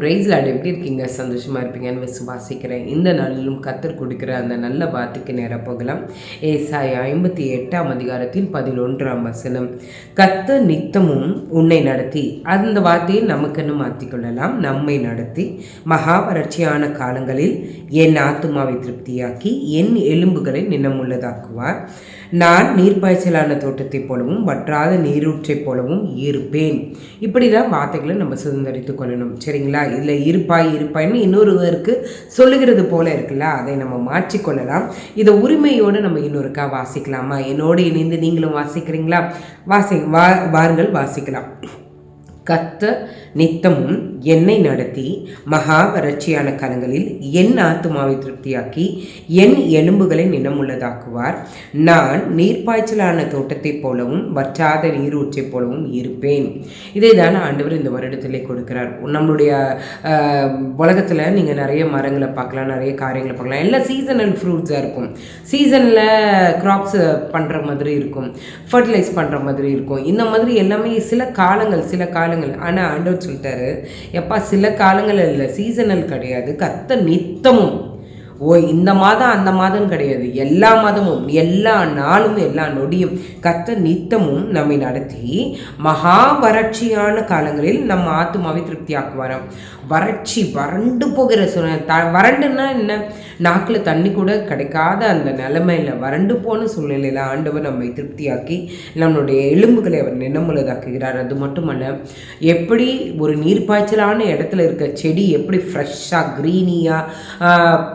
Price lot எப்படி இருக்கீங்க? சந்தோஷமாக இருப்பீங்கன்னு விசுவாசிக்கிறேன் இந்த நாளிலும் கத்தர் கொடுக்குற அந்த நல்ல வார்த்தைக்கு நேராக போகலாம். ஏசாய் ஐம்பத்தி எட்டாம் அதிகாரத்தின் பதினொன்றாம் வசனம். கத்த நித்தமும் உன்னை நடத்தி அந்த வார்த்தையை நமக்குன்னு மாற்றிக்கொள்ளலாம் நம்மை நடத்தி மகா வறட்சியான காலங்களில் என் ஆத்துமாவை திருப்தியாக்கி என் எலும்புகளை நினமுள்ளதாக்குவார். நான் நீர்ப்பாய்ச்சலான தோட்டத்தைப் போலவும் வற்றாத நீரூற்றைப் போலவும் இருப்பேன் இப்படி தான் வார்த்தைகளை நம்ம சுதந்திரித்து கொள்ளணும். சரிங்களா? இதில் இருப்பாய் இருப்பாய்னு இன்னொருவருக்கு சொல்லுகிறது போல இருக்குல்ல? அதை நம்ம மாற்றிக்கொள்ளலாம் இதை உரிமையோடு நம்ம இன்னொருக்கா வாசிக்கலாமா? என்னோடு இணைந்து நீங்களும் வாசிக்கிறீங்களா? வாசி வா வாருங்கள் வாசிக்கலாம். கத்த நித்தமும் என்னை நடத்தி மகா வறட்சியான காலங்களில் என் ஆத்துமாவை திருப்தியாக்கி என் எலும்புகளை நினமுள்ளதாக்குவார் நான் நீர்ப்பாய்ச்சலான தோட்டத்தைப் போலவும் வற்றாத நீரூற்றைப் போலவும் இருப்பேன். இதை தான் ஆண்டவர் இந்த வருடத்திலே கொடுக்கிறார். நம்மளுடைய உலகத்தில் நீங்கள் நிறைய மரங்களை பார்க்கலாம் நிறைய காரியங்களை பார்க்கலாம். எல்லாம் சீசனல் ஃப்ரூட்ஸாக இருக்கும். சீசனில் க்ராப்ஸ் பண்ணுற மாதிரி இருக்கும். ஃபர்டிலைஸ் பண்ணுற மாதிரி இருக்கும். இந்த மாதிரி எல்லாமே சில காலங்கள் சில காலங்கள். ஆனால் ஆண்டவர் சொல்லிட்டாரு எப்பா சில காலங்கள் இல்லை சீசனல் கிடையாது. கத்த நித்தமும். ஓ இந்த மாதம் அந்த மாதம் கிடையாது. எல்லா மாதமும் எல்லா நாளும் எல்லா நொடியும் கத்த நித்தமும் நம்மை நடத்தி மகா வறட்சியான காலங்களில் நம்ம ஆத்மாவை திருப்தி ஆக்குவாராம் வறட்சி வறண்டு போகிற சூழ்நிலை த வறண்டுன்னா என்ன? நாக்கில் தண்ணி கூட கிடைக்காத அந்த நிலைமையில் வறண்டு போன சூழ்நிலையில் ஆண்டவர் நம்மை திருப்தியாக்கி நம்மளுடைய எலும்புகளை அவர் நினமுள்ளதாக்குகிறார். அது மட்டுமல்ல எப்படி ஒரு நீர்ப்பாய்ச்சலான இடத்துல இருக்க செடி எப்படி ஃப்ரெஷ்ஷாக க்ரீனியாக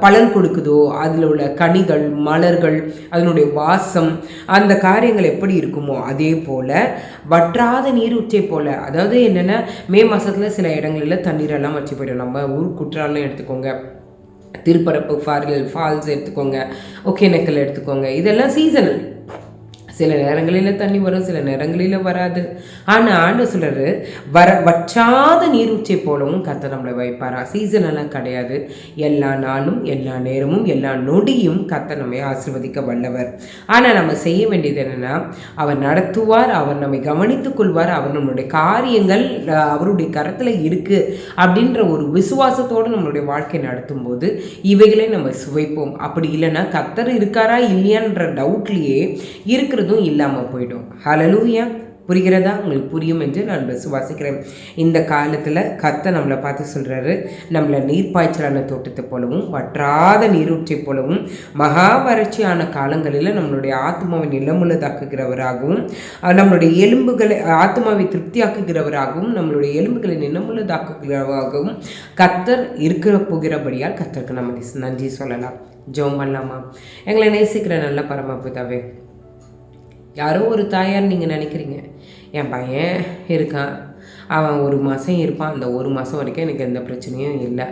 பலன் கொடுக்குதோ அதில் உள்ள கனிகள் மலர்கள் அதனுடைய வாசம் அந்த காரியங்கள் எப்படி இருக்குமோ அதே போல் வற்றாத நீரூற்றை போல் அதாவது என்னென்னா மே மாதத்தில் சில இடங்களில் தண்ணீரெல்லாம் வச்சு போயிடும் நம்ம ஊர் குற்றாலம் எடுத்துக்கோங்க. திருப்பரப்பு ஃபாரில் ஃபால்ஸ் எடுத்துக்கோங்க ஒகேனக்கல் எடுத்துக்கோங்க. இதெல்லாம் சீசனல் சில நேரங்களில் தண்ணி வரும் சில நேரங்களில் வராது. ஆனால் ஆண்டு சொல்கிறாரு வர வற்றாத நீரூற்றை போலவும் கத்த நம்மளை வைப்பாரா? சீசனெல்லாம் கிடையாது. எல்லா நாளும் எல்லா நேரமும் எல்லா நொடியும் கத்த நம்மை ஆசிர்வதிக்க வல்லவர். ஆனால் நம்ம செய்ய வேண்டியது என்னென்னா அவர் நடத்துவார் அவர் நம்மை கவனித்துக் கொள்வார் அவர் நம்மளுடைய காரியங்கள் அவருடைய கரத்தில் இருக்குது அப்படின்ற ஒரு விசுவாசத்தோடு நம்மளுடைய வாழ்க்கை நடத்தும் போது இவைகளை நம்ம சுவைப்போம். அப்படி இல்லைன்னா கத்தர் இருக்காரா இல்லையான்ற டவுட்லேயே இருக்கிற இருக்கிறதும் இல்லாமல் போயிடும். ஹலலூயா புரிகிறதா? உங்களுக்கு புரியும் என்று நான் விசுவாசிக்கிறேன். இந்த காலத்தில் கத்தை நம்மளை பார்த்து சொல்கிறாரு நம்மளை நீர்ப்பாய்ச்சலான தோட்டத்தை போலவும் வற்றாத நீரூற்றை போலவும் மகா வறட்சியான காலங்களில் நம்மளுடைய ஆத்மாவை நிலமுள்ளதாக்குகிறவராகவும் நம்மளுடைய எலும்புகளை ஆத்மாவை திருப்தியாக்குகிறவராகவும் நம்மளுடைய எலும்புகளை நிலமுள்ளதாக்குகிறவராகவும் கத்தர் இருக்கிற போகிறபடியால் கத்தருக்கு நம்ம நன்றி சொல்லலாம். ஜோம் பண்ணலாமா? எங்களை நேசிக்கிற நல்ல பரமபுதாவே யாரோ ஒரு தாயார் நீங்கள் நினைக்கிறீங்க. என் பையன் இருக்கான். அவன் ஒரு மாதம் இருப்பான். அந்த ஒரு மாதம் வரைக்கும் எனக்கு எந்த பிரச்சனையும் இல்லை.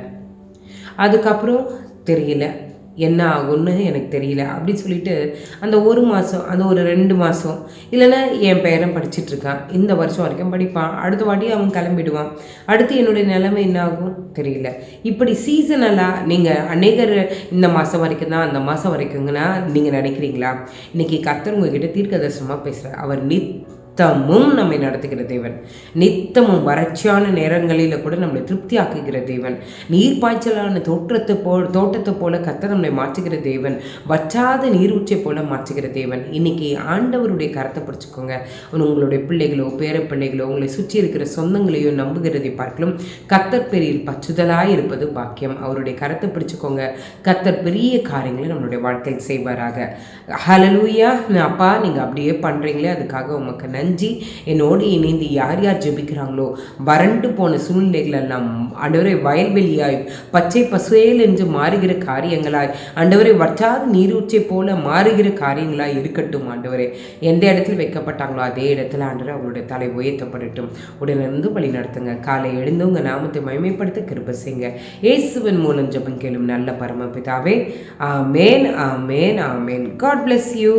அதுக்கப்புறம் தெரியல. என்ன ஆகும்னு எனக்கு தெரியல. அப்படின்னு சொல்லிட்டு அந்த ஒரு மாதம் அந்த ஒரு ரெண்டு மாதம் இல்லைன்னா என் பேரன் படிச்சிட்ருக்கான் இந்த வருஷம் வரைக்கும் படிப்பான். அடுத்த வாட்டி அவன் கிளம்பிடுவான். அடுத்து என்னுடைய நிலைமை என்ன ஆகும்? தெரியல. இப்படி சீசனலாக நீங்கள் அநேகர் இந்த மாதம் வரைக்கும் தான் அந்த மாதம் வரைக்குங்கன்னா நீங்கள் நினைக்கிறீங்களா? இன்றைக்கி கத்தர் உங்ககிட்ட தீர்க்கதர்சனமாக பேசுகிறார் அவர் நித் நித்தமும் நம்மை நடத்துகிற தேவன். நித்தமும் வறட்சியான நேரங்களில் கூட நம்மளை திருப்தி ஆக்குகிற தேவன். நீர் பாய்ச்சலான தோற்றத்தை போ தோட்டத்தை போல கத்த நம்மளை மாற்றுகிற தேவன். வற்றாத நீரூற்றை போல மாற்றுகிற தேவன். இன்னைக்கு ஆண்டவருடைய கரத்தை பிடிச்சிக்கோங்க. உங்களுடைய பிள்ளைகளோ பேர பிள்ளைகளோ உங்களை சுற்றி இருக்கிற சொந்தங்களையோ நம்புகிறதை பார்க்கலும் கத்தர் பெரியில் பச்சுதலாக இருப்பது பாக்கியம். அவருடைய கரத்தை பிடிச்சிக்கோங்க. கத்தர் பெரிய காரியங்களை நம்மளுடைய வாழ்க்கையில் செய்வாராக. ஹலலூயா அப்பா நீங்கள் அப்படியே பண்ணுறீங்களே அதுக்காக உமக்கு நன்றி. என்னோடு இணைந்து யார் யார் ஜெபிக்கிறாங்களோ வறண்டு போன சூழ்நிலைகள் எல்லாம் ஆண்டவரை வயல்வெளியாய் பச்சை பசுவேல் என்று மாறுகிற காரியங்களாய் ஆண்டவரை வற்றாத நீரூற்றை போல மாறுகிற காரியங்களாய் இருக்கட்டும் ஆண்டவரே. எந்த இடத்துல வைக்கப்பட்டாங்களோ அதே இடத்துல ஆண்டவர் அவங்களுடைய தலை உயர்த்தப்படட்டும். உடனிருந்து வழி நடத்துங்க. காலை எழுந்து உங்கள் நாமத்தை மகிமைப்படுத்த கிருப செய்யுங்க. இயேசுவின் மூலம் ஜெபம் கேளும் நல்ல பரமபிதாவே. ஆமேன் ஆமேன் ஆமேன். God bless you